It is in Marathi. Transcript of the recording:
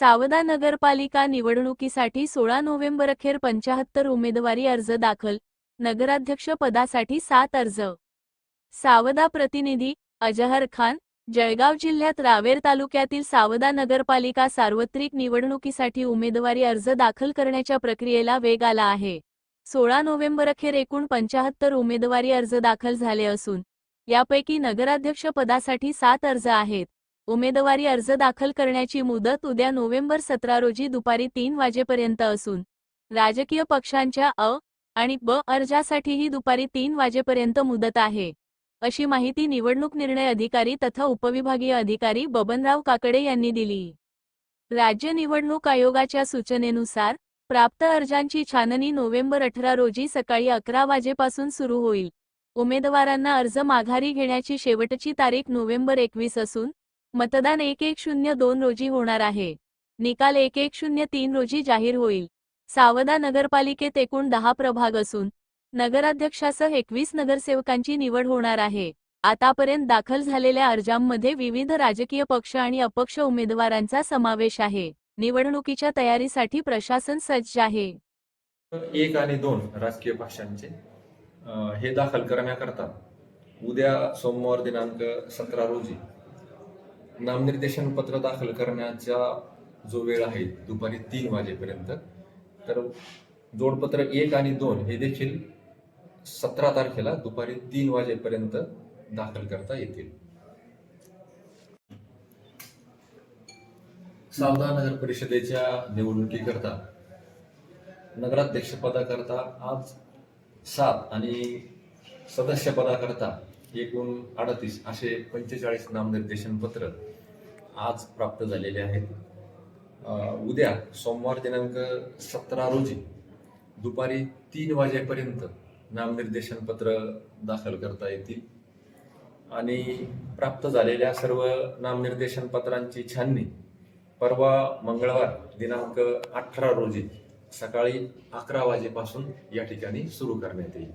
सावदा नगरपालिका निवडणुकीसाठी सोळा नोव्हेंबर अखेर पंचाहत्तर उमेदवारी अर्ज दाखल. नगराध्यक्ष पदासाठी सात अर्ज. सावदा प्रतिनिधी अजहर खान जळगाव जिल्ह्यात रावेर तालुक्यातील सावदा नगरपालिका सार्वत्रिक निवडणुकीसाठी उमेदवारी अर्ज दाखल करण्याच्या प्रक्रियेला वेग आला आहे. सोळा नोव्हेंबर अखेर एकूण पंचाहत्तर उमेदवारी अर्ज दाखल झाले असून यापैकी नगराध्यक्ष पदासाठी सात अर्ज आहेत. उमेदवारी अर्ज दाखल करण्याची मुदत उद्या नोव्हेंबर सतरा रोजी दुपारी तीन वाजेपर्यंत असून राजकीय पक्षांच्या अ आणि ब अर्जासाठीही दुपारी तीन वाजेपर्यंत मुदत आहे. अशी माहिती निवडणूक निर्णय अधिकारी तथा उपविभागीय अधिकारी बबनराव काकडे यांनी दिली. राज्य निवडणूक आयोगाच्या सूचनेनुसार प्राप्त अर्जांची छाननी नोव्हेंबर अठरा रोजी सकाळी अकरा वाजेपासून सुरू होईल. उमेदवारांना अर्ज माघारी घेण्याची शेवटची तारीख नोव्हेंबर एकवीस असून मतदान एक एक शून्य दोन रोजी होणार आहे. निकाल एक एक शून्य तीन रोजी जाहीर होईल. सावदा नगरपालिकेत एकूण दहा प्रभाग असून नगराध्यक्षासह एकवीस नगरसेवकांची निवड होणार आहे. आतापर्यंत दाखल झालेल्या अर्जांमध्ये विविध राजकीय पक्ष आणि अपक्ष उमेदवारांचा समावेश आहे. निवडणुकीच्या तयारीसाठी प्रशासन सज्ज आहे. एक आणि दोन राजकीय पक्षांचे हे दाखल करण्याकरता उद्या सोमवार दिनांक सतरा रोजी नामनिर्देशन पत्र दाखल करण्याचा जो वेळ आहे दुपारी तीन वाजेपर्यंत तर जोडपत्र एक आणि दोन हे देखील सतरा तारखेला दुपारी तीन वाजेपर्यंत दाखल करता येतील. सावदा नगर परिषदेच्या निवडणुकीकरता नगराध्यक्षपदाकरता आज सात आणि सदस्यपदाकरता एकूण अडतीस असे पंचेचाळीस नामनिर्देशन पत्र आज प्राप्त झालेले आहेत. उद्या सोमवार दिनांक सतरा रोजी दुपारी तीन वाजेपर्यंत नामनिर्देशन पत्र दाखल करता येतील. आणि प्राप्त झालेल्या सर्व नामनिर्देशन पत्रांची छाननी परवा मंगळवार दिनांक अठरा रोजी सकाळी अकरा वाजेपासून या ठिकाणी सुरू करण्यात येईल.